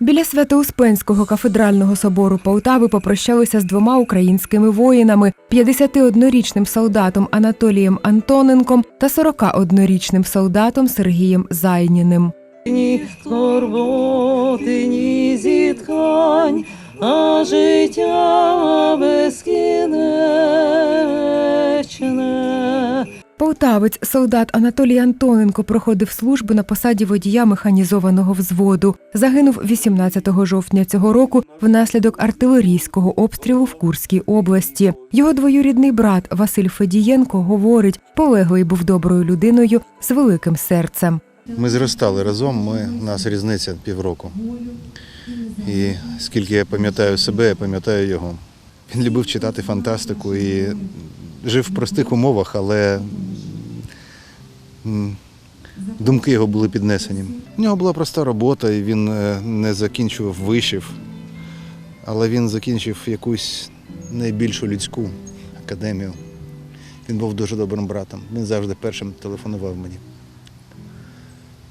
Біля Свято-Успенського кафедрального собору Полтави попрощалися з двома українськими воїнами: 51-річним солдатом Анатолієм Антоненком та 41-річним солдатом Сергієм Зайніним. ні скорботи, ні зітхань, а життя безкінечне. Полтавець солдат Анатолій Антоненко проходив службу на посаді водія механізованого взводу. Загинув 18 жовтня цього року внаслідок артилерійського обстрілу в Курській області. Його двоюрідний брат Василь Федієнко говорить, полеглий був доброю людиною з великим серцем. Ми зростали разом, ми, у нас різниця півроку. І скільки я пам'ятаю себе, я пам'ятаю його. Він любив читати фантастику і жив в простих умовах, але думки його були піднесені. У нього була проста робота, і він е, не закінчував вишів, але він закінчив якусь найбільшу людську академію. Він був дуже добрим братом. Він завжди першим телефонував мені.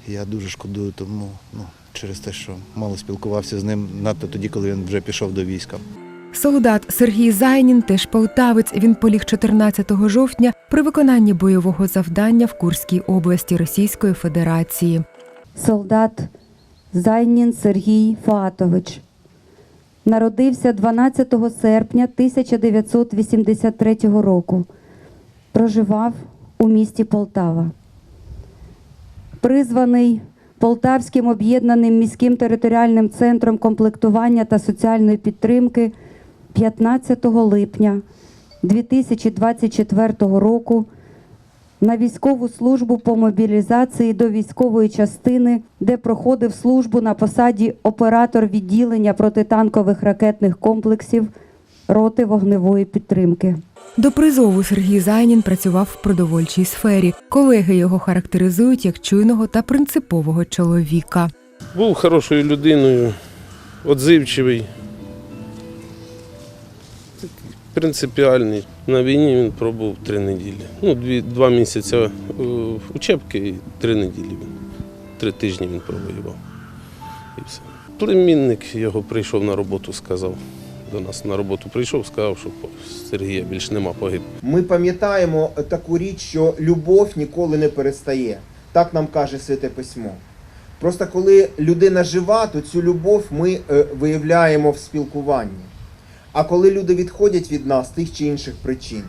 Я дуже шкодую тому, ну, через те, що мало спілкувався з ним, надто тоді, коли він вже пішов до війська. Солдат Сергій Зайнін, теж полтавець. Він поліг 14 жовтня при виконанні бойового завдання в Курській області Російської Федерації. солдат Зайнін Сергій Фатович. Народився 12 серпня 1983 року. Проживав у місті Полтава. Призваний Полтавським об'єднаним міським територіальним центром комплектування та соціальної підтримки 15 липня 2024 року на військову службу по мобілізації до військової частини, де проходив службу на посаді оператор відділення протитанкових ракетних комплексів роти вогневої підтримки. До призову Сергій Зайнін працював в продовольчій сфері. Колеги його характеризують як чуйного та принципового чоловіка. Був хорошою людиною, відзивчивий, такий принципіальний. На війні він пробув три неділі. Ну, дві, два місяці е, учебки і три неділі. Він. Три тижні він провоював. І все. Племінник його прийшов на роботу, сказав. До нас на роботу прийшов, сказав, що Сергія більш нема погиб. Ми пам'ятаємо таку річ, що любов ніколи не перестає. Так нам каже Святе Письмо. Просто коли людина жива, то цю любов ми е, виявляємо в спілкуванні. А коли люди відходять від нас тих чи інших причин,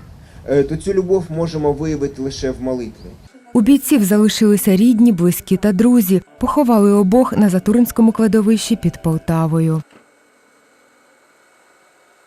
е, то цю любов можемо виявити лише в молитві. У бійців залишилися рідні, близькі та друзі. Поховали обох на Затуринському кладовищі під Полтавою.